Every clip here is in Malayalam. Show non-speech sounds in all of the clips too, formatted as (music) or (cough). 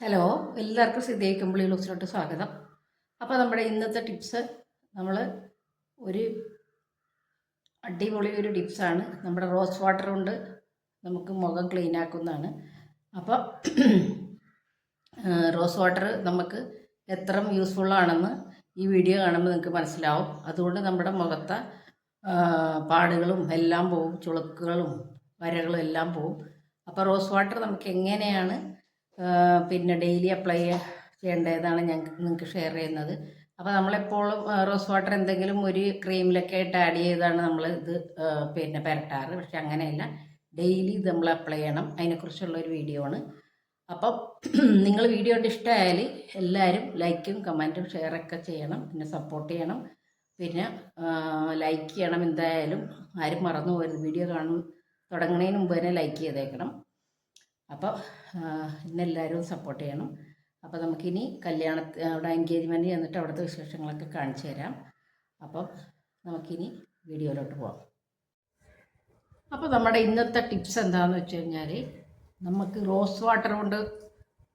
ഹലോ എല്ലാവർക്കും സിദ്ധി കമ്പിളി ലൂസിലോട്ട് സ്വാഗതം. അപ്പോൾ നമ്മുടെ ഇന്നത്തെ ടിപ്സ് നമ്മൾ ഒരു അടിപൊളി ഒരു ടിപ്സാണ്. നമ്മുടെ റോസ് വാട്ടർ കൊണ്ട് നമുക്ക് മുഖം ക്ലീൻ ആക്കുന്നതാണ്. അപ്പോൾ റോസ് വാട്ടർ നമുക്ക് എത്ര യൂസ്ഫുള്ളാണെന്ന് ഈ വീഡിയോ കാണുമ്പോൾ നിങ്ങൾക്ക് മനസ്സിലാവും. അതുകൊണ്ട് നമ്മുടെ മുഖത്തെ പാടുകളും എല്ലാം പോവും ചുളുക്കുകളും വരകളും എല്ലാം പോവും. അപ്പോൾ റോസ് വാട്ടർ നമുക്ക് എങ്ങനെയാണ് പിന്നെ ഡെയിലി അപ്ലൈ ചെയ്യേണ്ടതാണ് ഞാൻ നിങ്ങൾക്ക് ഷെയർ ചെയ്യുന്നത്. അപ്പോൾ നമ്മളെപ്പോഴും റോസ് വാട്ടർ എന്തെങ്കിലും ഒരു ക്രീമിലൊക്കെ ആയിട്ട് ആഡ് ചെയ്താണ് നമ്മൾ ഇത് പിന്നെ പുരട്ടാറ്. പക്ഷെ അങ്ങനെയല്ല. ഡെയിലി ഇത് നമ്മൾ അപ്ലൈ ചെയ്യണം. അതിനെക്കുറിച്ചുള്ള ഒരു വീഡിയോ ആണ്. അപ്പം നിങ്ങൾ വീഡിയോ ഇഷ്ടമായാൽ എല്ലാവരും ലൈക്കും കമന്റും ഷെയറൊക്കെ ചെയ്യണം. പിന്നെ സപ്പോർട്ട് ചെയ്യണം. പിന്നെ ലൈക്ക് ചെയ്യണം എന്തായാലും. ആരും മറന്നു പോകരുത്. വീഡിയോ കാണും തുടങ്ങുന്നതിന് മുമ്പ് തന്നെ ലൈക്ക് ചെയ്തേക്കണം. അപ്പോൾ ഇന്നെല്ലാവരും സപ്പോർട്ട് ചെയ്യണം. അപ്പോൾ നമുക്കിനി കല്യാണ അവിടെ എൻഗേജ്മെന്റ് ചെന്നിട്ട് അവിടുത്തെ വിശേഷങ്ങളൊക്കെ കാണിച്ചു തരാം. അപ്പം നമുക്കിനി വീഡിയോയിലോട്ട് പോവാം. അപ്പോൾ നമ്മുടെ ഇന്നത്തെ ടിപ്സ് എന്താണെന്ന് വെച്ച് കഴിഞ്ഞാൽ നമുക്ക് റോസ് വാട്ടർ കൊണ്ട്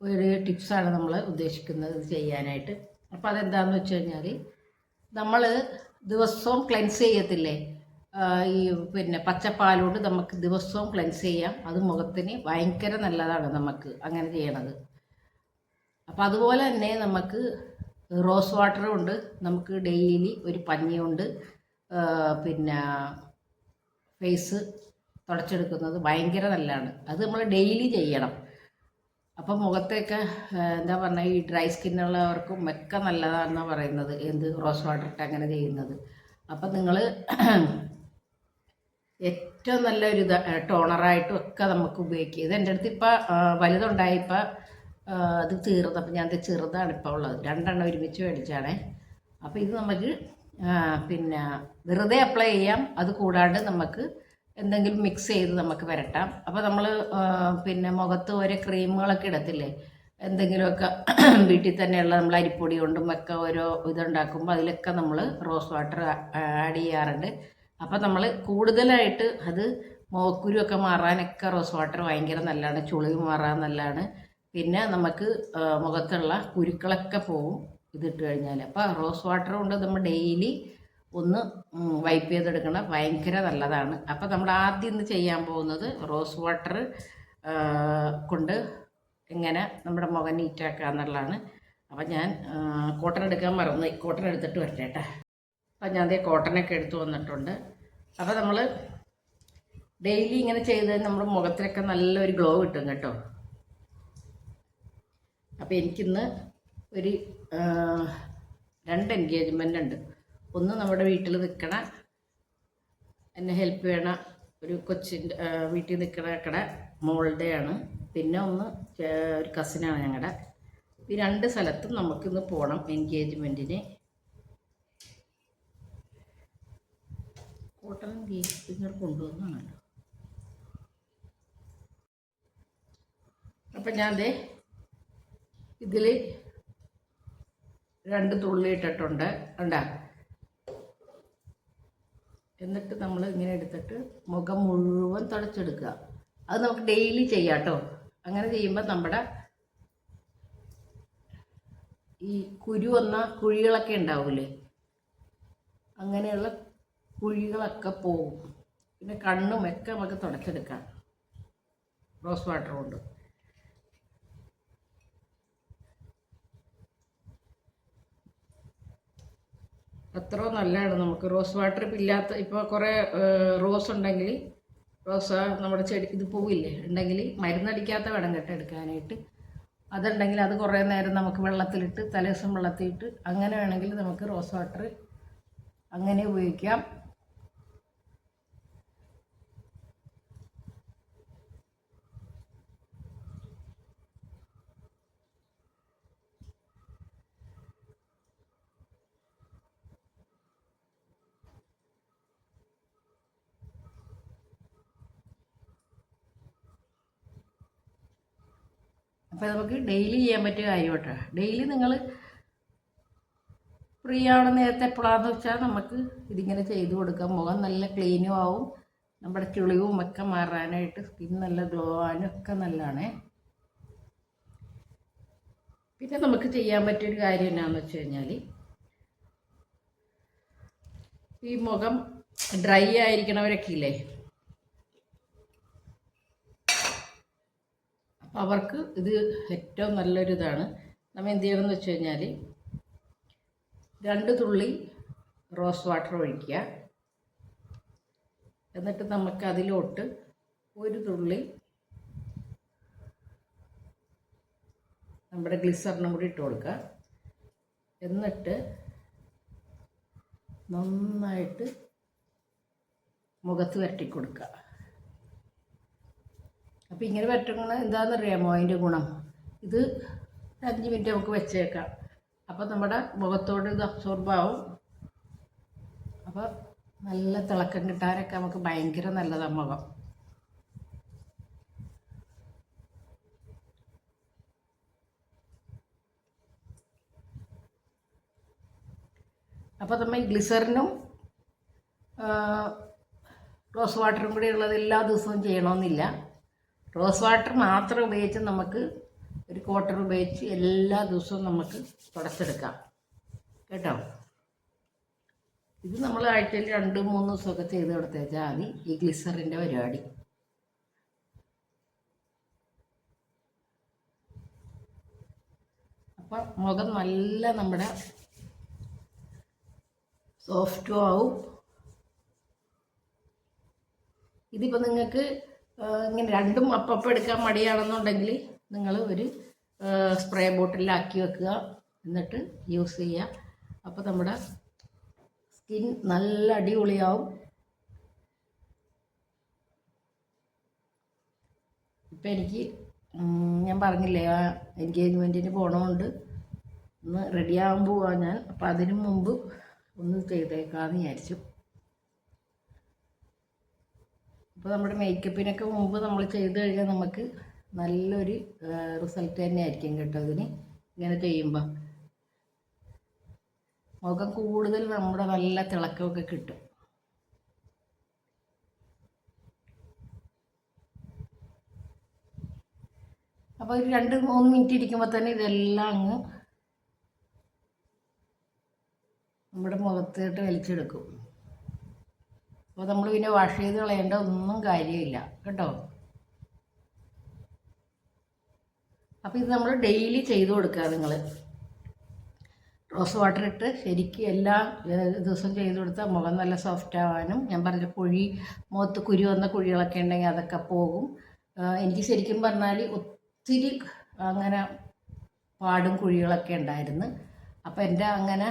ഒരു ടിപ്സാണ് നമ്മൾ ഉദ്ദേശിക്കുന്നത് ചെയ്യാനായിട്ട്. അപ്പോൾ അതെന്താണെന്ന് വെച്ച് കഴിഞ്ഞാൽ നമ്മൾ ദിവസവും ക്ലെൻസ് ചെയ്യത്തില്ലേ? ഈ പിന്നെ പച്ചപ്പാലോട് നമുക്ക് ദിവസവും ക്ലെൻസ് ചെയ്യാം. അത് മുഖത്തിന് ഭയങ്കര നല്ലതാണ് നമുക്ക് അങ്ങനെ ചെയ്യണത്. അപ്പോൾ അതുപോലെ തന്നെ നമുക്ക് റോസ് വാട്ടറും ഉണ്ട്. നമുക്ക് ഡെയിലി ഒരു പഞ്ഞിയുണ്ട്. പിന്നെ ഫേസ് തുടച്ചെടുക്കുന്നത് ഭയങ്കര നല്ലതാണ്. അത് നമ്മൾ ഡെയിലി ചെയ്യണം. അപ്പം മുഖത്തൊക്കെ എന്താ പറഞ്ഞാൽ ഈ ഡ്രൈ സ്കിന്നുള്ളവർക്കും ഒക്കെ നല്ലതാണെന്നാണ് പറയുന്നത്. എന്ത് റോസ് വാട്ടർ ഇട്ട് അങ്ങനെ ചെയ്യുന്നത്. അപ്പം നിങ്ങൾ ഏറ്റവും നല്ലൊരു ടോണറായിട്ടും ഒക്കെ നമുക്ക് ഉപയോഗിക്കാം ഇത് എന്റെ അടുത്ത് ഇപ്പം വലുതുണ്ടായപ്പോൾ അത് തീർന്നു അപ്പം ഞാൻ ചെറുതാണ് ഇപ്പോൾ ഉള്ളത്. രണ്ടെണ്ണം ഒരുമിച്ച് മേടിച്ചാണേ. അപ്പോൾ ഇത് നമുക്ക് പിന്നെ വെറുതെ അപ്ലൈ ചെയ്യാം. അത് കൂടാണ്ട് നമുക്ക് എന്തെങ്കിലും മിക്സ് ചെയ്ത് നമുക്ക് വരട്ടാം. അപ്പോൾ നമ്മൾ പിന്നെ മുഖത്ത് ഓരോ ക്രീമുകളൊക്കെ ഇടത്തില്ലേ? എന്തെങ്കിലുമൊക്കെ (clears throat) വീട്ടിൽ തന്നെയുള്ള നമ്മൾ അരിപ്പൊടി കൊണ്ടും ഒക്കെ ഓരോ ഇതുണ്ടാക്കുമ്പോൾ അതിലൊക്കെ നമ്മൾ റോസ് വാട്ടർ ആഡ് ചെയ്യാറുണ്ട്. അപ്പോൾ നമ്മൾ കൂടുതലായിട്ട് അത് മോക്കുരുമൊക്കെ മാറാനൊക്കെ റോസ് വാട്ടർ ഭയങ്കര നല്ലതാണ് ചുളി മാറാൻ നല്ലതാണ്. പിന്നെ നമുക്ക് മുഖത്തുള്ള കുരുക്കളൊക്കെ പോവും ഇതിട്ട് കഴിഞ്ഞാൽ അപ്പോൾ റോസ് വാട്ടർ കൊണ്ട് നമ്മൾ ഡെയിലി ഒന്ന് വൈപ്പ് ചെയ്തെടുക്കണം ഭയങ്കര നല്ലതാണ്. അപ്പോൾ നമ്മൾ ആദ്യം ഇന്ന് ചെയ്യാൻ പോകുന്നത് റോസ് വാട്ടർ കൊണ്ട് എങ്ങനെ നമ്മുടെ മുഖം നീറ്റാക്കുക എന്നുള്ളതാണ് അപ്പം ഞാൻ കോട്ടൺ എടുക്കാൻ മറന്നു. കോട്ടൺ എടുത്തിട്ട് വരട്ടെ അപ്പം ഞാൻ അതേ കോട്ടനൊക്കെ എടുത്തു വന്നിട്ടുണ്ട്. അപ്പോൾ നമ്മൾ ഡെയിലി ഇങ്ങനെ ചെയ്ത് നമ്മുടെ മുഖത്തിനൊക്കെ നല്ലൊരു ഗ്ലോ കിട്ടും കേട്ടോ. അപ്പോൾ എനിക്കിന്ന് ഒരു രണ്ട് എൻഗേജ്മെന്റ് ഉണ്ട്. ഒന്ന് നമ്മുടെ വീട്ടിൽ നിൽക്കണ എന്നെ ഹെൽപ്പ് ചെയ്യണ ഒരു കൊച്ചിന്റെ വീട്ടിൽ നിൽക്കണ കട മോളുടെയാണ്. പിന്നെ ഒന്ന് ഒരു കസിനാണ് ഞങ്ങളുടെ ഈ രണ്ട് സ്ഥലത്തും നമുക്കിന്ന് പോകണം എൻഗേജ്മെന്റിന് കോട്ടൺ ഗീസിങ്ങൾ കൊണ്ടുവന്നാണല്ലോ അപ്പം ഞാൻ ദേ ഇതിൽ രണ്ട് തുള്ളി ഇട്ടിട്ടുണ്ട് ഉണ്ടാ എന്നിട്ട് നമ്മൾ ഇങ്ങനെ എടുത്തിട്ട് മുഖം മുഴുവൻ തുടച്ചെടുക്കുക. അത് നമുക്ക് ഡെയിലി ചെയ്യാം കേട്ടോ. അങ്ങനെ ചെയ്യുമ്പോൾ നമ്മുടെ ഈ കുരു വന്ന കുഴികളൊക്കെ ഉണ്ടാവില്ലേ അങ്ങനെയുള്ള കുഴികളൊക്കെ പോകും പിന്നെ കണ്ണും ഒക്കെ നമുക്ക് തുടച്ചെടുക്കാം. റോസ് വാട്ടർ കൊണ്ട്. അത്ര നല്ലതാണ് നമുക്ക്. റോസ് വാട്ടർ ഇപ്പം ഇല്ലാത്ത ഇപ്പോൾ കുറേ റോസ് ഉണ്ടെങ്കിൽ റോസ നമ്മുടെ ചെടി ഇത് പൂവില്ലേ? ഉണ്ടെങ്കിൽ മരുന്നടിക്കാത്ത വേണം കേട്ടോ എടുക്കാനായിട്ട്. അതുണ്ടെങ്കിൽ അത് കുറേ നേരം നമുക്ക് വെള്ളത്തിലിട്ട് തലേദിവസം വെള്ളത്തിലിട്ട് അങ്ങനെ വേണമെങ്കിൽ നമുക്ക് റോസ് വാട്ടർ അങ്ങനെ ഉപയോഗിക്കാം. അപ്പോൾ നമുക്ക് ഡെയിലി ചെയ്യാൻ പറ്റിയ കാര്യം കേട്ടോ ഡെയിലി നിങ്ങൾ ഫ്രീ ആവണ നേരത്തെ എപ്പോഴാന്ന് വെച്ചാൽ നമുക്ക് ഇതിങ്ങനെ ചെയ്ത് കൊടുക്കാം. മുഖം നല്ല ക്ലീനും ആവും. നമ്മുടെ ചുളിവും ഒക്കെ മാറാനായിട്ട് സ്കിൻ നല്ല ഗ്ലോ ആവാനും ഒക്കെ നല്ലതാണേ. പിന്നെ നമുക്ക് ചെയ്യാൻ പറ്റിയൊരു കാര്യം എന്നാന്ന് വെച്ച് കഴിഞ്ഞാൽ ഈ മുഖം ഡ്രൈ ആയിരിക്കണവരൊക്കെ ഇല്ലേ? അവർക്ക് ഇത് ഏറ്റവും നല്ലൊരിതാണ്. നമ്മൾ എന്ത് ചെയ്യണമെന്ന് വെച്ച് കഴിഞ്ഞാൽ രണ്ട് തുള്ളി റോസ് വാട്ടർ ഒഴിക്കുക. എന്നിട്ട് നമുക്ക് അതിലോട്ട് ഒരു തുള്ളി നമ്മുടെ ഗ്ലിസറിനും കൂടി ഇട്ട് കൊടുക്കുക. എന്നിട്ട് നന്നായിട്ട് മുഖത്ത് വരട്ടി കൊടുക്കുക. അപ്പോൾ ഇങ്ങനെ വരട്ടുന്നത് എന്താണെന്നറിയാമോ അതിന്റെ ഗുണം? ഇത് അഞ്ച് മിനിറ്റ് നമുക്ക് വെച്ചേക്കാം. അപ്പോൾ നമ്മുടെ മുഖത്തോട് ഇത് അബ്സോർബ് ആവും. അപ്പോൾ നല്ല തിളക്കം കിട്ടാനൊക്കെ നമുക്ക് ഭയങ്കര നല്ലതാണ് മുഖം. അപ്പോൾ നമ്മൾ ഗ്ലിസറിനും റോസ് വാട്ടറും കൂടി ഉള്ളത് എല്ലാ ദിവസവും ചെയ്യണമെന്നില്ല റോസ് വാട്ടർ മാത്രം ഉപയോഗിച്ച് നമുക്ക് ഒരു ക്വാർട്ടർ ഉപയോഗിച്ച് എല്ലാ ദിവസവും നമുക്ക് തുടച്ചെടുക്കാം. കേട്ടോ? ഇത് നമ്മൾ ആഴ്ചയിൽ രണ്ട് മൂന്ന് ദിവസമൊക്കെ ചെയ്ത് കൊടുത്തേച്ചാൽ മതി. ഈ ഗ്ലിസറിന്റെ പരിപാടി. അപ്പം മുഖം നല്ല നമ്മുടെ സോഫ്റ്റും ആവും. ഇതിപ്പോൾ നിങ്ങൾക്ക് ഇങ്ങനെ രണ്ടും അപ്പം എടുക്കാൻ മടിയാണെന്നുണ്ടെങ്കിൽ നിങ്ങൾ ഒരു സ്പ്രേ ബോട്ടിലാക്കി വെക്കുക. എന്നിട്ട് യൂസ് ചെയ്യുക. അപ്പോൾ നമ്മുടെ സ്കിൻ നല്ല അടിപൊളിയാവും. ഇപ്പം എനിക്ക് ഞാൻ പറഞ്ഞില്ലേ ആ എൻഗേജ്മെന്റിന് പോകണമുണ്ട് ഒന്ന് റെഡിയാകാൻ പോവാ ഞാൻ. അപ്പം അതിനു മുമ്പ് ഒന്ന് ചെയ്തേക്കാമെന്ന് വിചാരിച്ചു. അപ്പോൾ നമ്മുടെ മേക്കപ്പിനൊക്കെ മുമ്പ് നമ്മൾ ചെയ്ത് കഴിഞ്ഞാൽ നമുക്ക് നല്ലൊരു റിസൾട്ട് തന്നെ ആയിരിക്കും കേട്ടോ ഇതിന് ഇങ്ങനെ ചെയ്യുമ്പോൾ മുഖം കൂടുതൽ നമ്മുടെ നല്ല തിളക്കമൊക്കെ കിട്ടും. അപ്പോൾ ഒരു രണ്ട് മൂന്ന് മിനിറ്റ് ഇരിക്കുമ്പോൾ തന്നെ ഇതെല്ലാം അങ്ങ് നമ്മുടെ മുഖത്തോട്ട് വലിച്ചെടുക്കും. അപ്പോൾ നമ്മൾ പിന്നെ വാഷ് ചെയ്ത് കളയേണ്ട ഒന്നും കാര്യമില്ല കേട്ടോ? അപ്പോൾ ഇത് നമ്മൾ ഡെയിലി ചെയ്ത് കൊടുക്കുക നിങ്ങൾ റോസ് വാട്ടർ ഇട്ട് ശരിക്കും എല്ലാ ദിവസം ദിവസവും ചെയ്ത് കൊടുത്താൽ മുഖം നല്ല സോഫ്റ്റ് ആവാനും ഞാൻ പറഞ്ഞ കുഴി മുഖത്ത് കുരു വന്ന കുഴികളൊക്കെ ഉണ്ടെങ്കിൽ അതൊക്കെ പോകും. എനിക്ക് ശരിക്കും പറഞ്ഞാൽ ഒത്തിരി അങ്ങനെ പാടും കുഴികളൊക്കെ ഉണ്ടായിരുന്നു. അപ്പോൾ എന്റെ അങ്ങനെ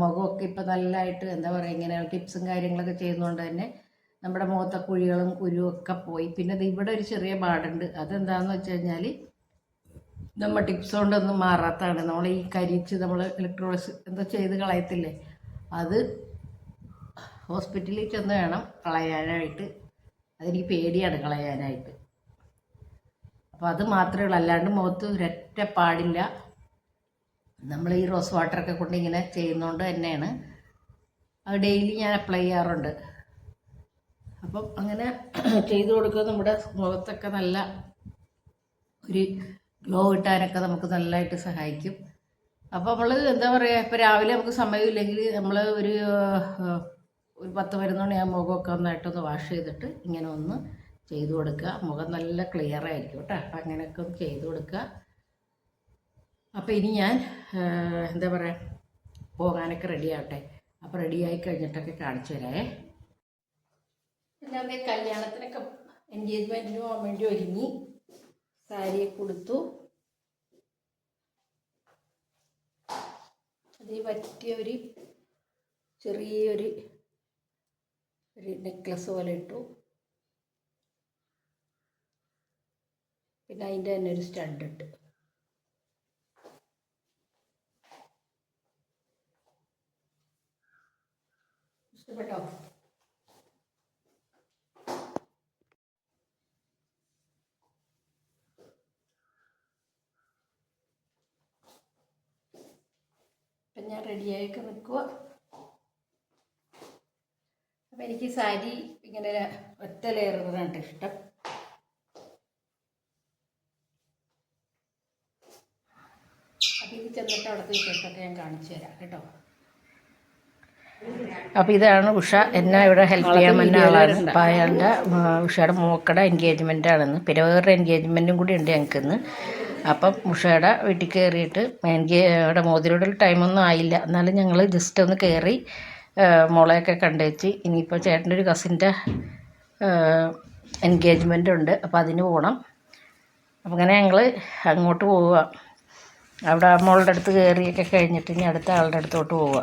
മുഖമൊക്കെ ഇപ്പോൾ നല്ലതായിട്ട് എന്താ പറയുക ഇങ്ങനെ ടിപ്സും കാര്യങ്ങളൊക്കെ ചെയ്യുന്നതുകൊണ്ട് തന്നെ നമ്മുടെ മുഖത്തെ കുഴികളും കുരുവും ഒക്കെ പോയി. പിന്നെ ഇവിടെ ഒരു ചെറിയ പാടുണ്ട്. അതെന്താന്ന് വെച്ച് കഴിഞ്ഞാൽ നമ്മൾ ടിപ്സ് കൊണ്ടൊന്നും മാറാത്തതാണ് നമ്മൾ ഈ കരിച്ച് നമ്മൾ ഇലക്ട്രോണിക്സ് എന്തോ ചെയ്ത് കളയത്തില്ലേ? അത് ഹോസ്പിറ്റലിൽ ചെന്ന് വേണം കളയാനായിട്ട്. അതെനിക്ക് പേടിയാണ് കളയാനായിട്ട്. അപ്പോൾ അത് മാത്രമേ ഉള്ളൂ. അല്ലാണ്ട് മുഖത്ത് ഒരൊറ്റ പാടില്ല. നമ്മൾ ഈ റോസ് വാട്ടറൊക്കെ കൊണ്ട് ഇങ്ങനെ ചെയ്യുന്നതുകൊണ്ട് തന്നെയാണ്. അത് ഡെയിലി ഞാൻ അപ്ലൈ ചെയ്യാറുണ്ട്. അപ്പം അങ്ങനെ ചെയ്തു കൊടുക്കുക. നമ്മുടെ മുഖത്തൊക്കെ നല്ല ഒരു ഗ്ലോ കിട്ടാനൊക്കെ നമുക്ക് നല്ലതായിട്ട് സഹായിക്കും. അപ്പോൾ നമ്മൾ എന്താ പറയുക ഇപ്പോൾ രാവിലെ നമുക്ക് സമയമില്ലെങ്കിൽ നമ്മൾ ഒരു ഒരു പത്ത് പതിനൊന്ന് ആ മുഖമൊക്കെ ഒന്നായിട്ടൊന്ന് വാഷ് ചെയ്തിട്ട് ഇങ്ങനെ ഒന്ന് ചെയ്തു കൊടുക്കുക. മുഖം നല്ല ക്ലിയർ ആയിരിക്കും കേട്ടോ അങ്ങനെയൊക്കെ ഒന്ന് ചെയ്തു കൊടുക്കുക. അപ്പോൾ ഇനി ഞാൻ എന്താ പറയുക പോകാനൊക്കെ റെഡി ആവട്ടെ. അപ്പോൾ റെഡിയായി കഴിഞ്ഞിട്ടൊക്കെ കാണിച്ചു തരാമേ ഞാൻ കല്യാണത്തിനൊക്കെ എൻഗേജ്മെന്റിന് പോകാൻ വേണ്ടി ഒരുങ്ങി. സാരിയൊക്കെ കൊടുത്തു. അതിന് പറ്റിയ ഒരു ചെറിയൊരു ഒരു നെക്ലസ് പോലെ ഇട്ടു. പിന്നെ അതിന്റെ തന്നെ ഒരു സ്റ്റഡ് ഇട്ട്. ഇഷ്ടപ്പെട്ടോ? അപ്പം ഞാൻ റെഡിയായൊക്കെ നിൽക്കുക അപ്പം എനിക്ക് സാരി ഇങ്ങനെ ഒറ്റ ലെയറുകളാണ് ഇഷ്ടം. ചെന്നിട്ട് അവിടുത്തെ വിശേഷമൊക്കെ ഞാൻ കാണിച്ചു തരാം കേട്ടോ. അപ്പോൾ ഇതാണ് ഉഷ. എന്നെ ഇവിടെ ഹെൽപ്പ് ചെയ്യാൻ വന്ന ആളാണ്. അപ്പം അയാളുടെ ഉഷയുടെ മോക്കട എൻഗേജ്മെന്റ് ആണെന്ന്. പിന്നെ വേറൊരു എൻഗേജ്മെന്റും കൂടി ഉണ്ട് ഞങ്ങൾക്ക് ഇന്ന്. അപ്പം ഉഷയുടെ വീട്ടിൽ കയറിയിട്ട് എൻഗേ അവിടെ ടൈമൊന്നും ആയില്ല. എന്നാലും ഞങ്ങൾ ജസ്റ്റ് ഒന്ന് കയറി മോളെയൊക്കെ കണ്ടേച്ച്. ഇനിയിപ്പോൾ ചേട്ടന്റെ ഒരു കസിന്റെ എൻഗേജ്മെന്റ് ഉണ്ട്. അപ്പോൾ അതിന് പോകണം അപ്പം അങ്ങനെ ഞങ്ങൾ അങ്ങോട്ട് പോവുക. അവിടെ മോളുടെ അടുത്ത് കയറിയൊക്കെ കഴിഞ്ഞിട്ട് ഇനി അടുത്ത ആളുടെ അടുത്തോട്ട് പോവുക.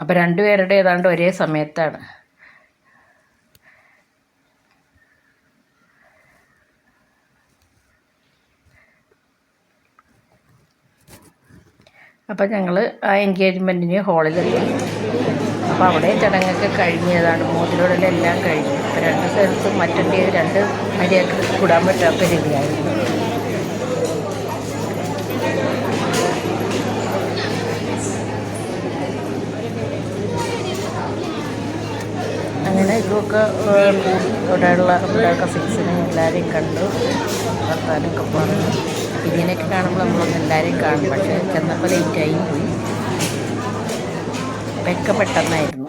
അപ്പം രണ്ടുപേരുടെ ഏതാണ്ട് ഒരേ സമയത്താണ്. അപ്പം ഞങ്ങൾ ആ എൻഗേജ്മെന്റിന് ഹോളിലെത്തി അപ്പോൾ അവിടെ ചടങ്ങൊക്കെ കഴിഞ്ഞതാണ്. മോതിരോടെല്ലാം കഴിഞ്ഞു. അപ്പോൾ രണ്ട് സ്ഥലത്തും മറ്റൊരു രണ്ട് മര്യാദയ്ക്ക് കൂടാൻ പറ്റാത്ത രീതിയായിരുന്നു. അങ്ങനെ കൂടി ഇവിടെയുള്ള ഇവിടെ കസിൻസിനെ എല്ലാവരെയും കണ്ടു. വർത്താനൊക്കെ പറഞ്ഞു. ഇതിനെയൊക്കെ കാണുമ്പോൾ നമ്മളൊന്ന് എല്ലാവരെയും കാണും. പക്ഷേ ചെന്നപ്പോൾ ലേറ്റായി പോയി. ഒക്കെ പെട്ടെന്നായിരുന്നു.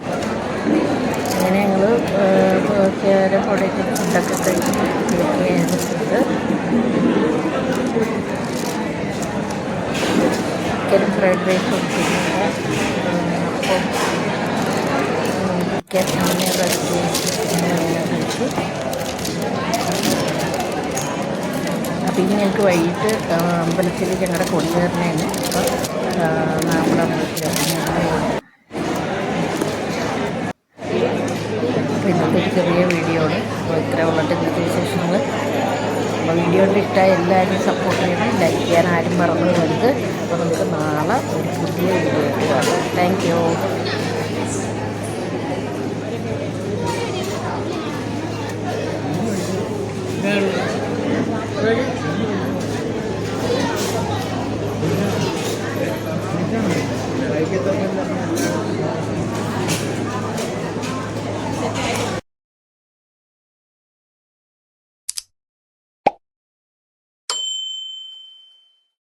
അങ്ങനെ ഞങ്ങൾ ചേര കൂടെയൊക്കെ ഫുഡൊക്കെ കഴിച്ചിട്ട് ചിക്കൻ ഫ്രൈഡ് റൈസ് കൊടുത്തിട്ടുണ്ട്. അപ്പം കഴിച്ചു അപ്പം ഇനി ഞങ്ങൾക്ക് വൈകിട്ട് അമ്പലത്തിലേക്ക് ഞങ്ങളുടെ കൊണ്ടുവരണേന് അപ്പം നമ്മുടെ അപ്പോൾ ഇന്നത്തെ ഒരു ചെറിയ വീഡിയോ ആണ്. ഇത്ര ഉള്ളിട്ട് ഇന്നത്തെ വിശേഷങ്ങൾ. അപ്പോൾ വീഡിയോ ഇഷ്ടമായ എല്ലാവരും സപ്പോർട്ട് ചെയ്യണം. ലൈക്ക് ചെയ്യാൻ ആരും മറന്നു പോകരുത്. അപ്പോൾ നമുക്ക് നാളെ ഒരു പുതിയ വീഡിയോ കാണാം താങ്ക് യു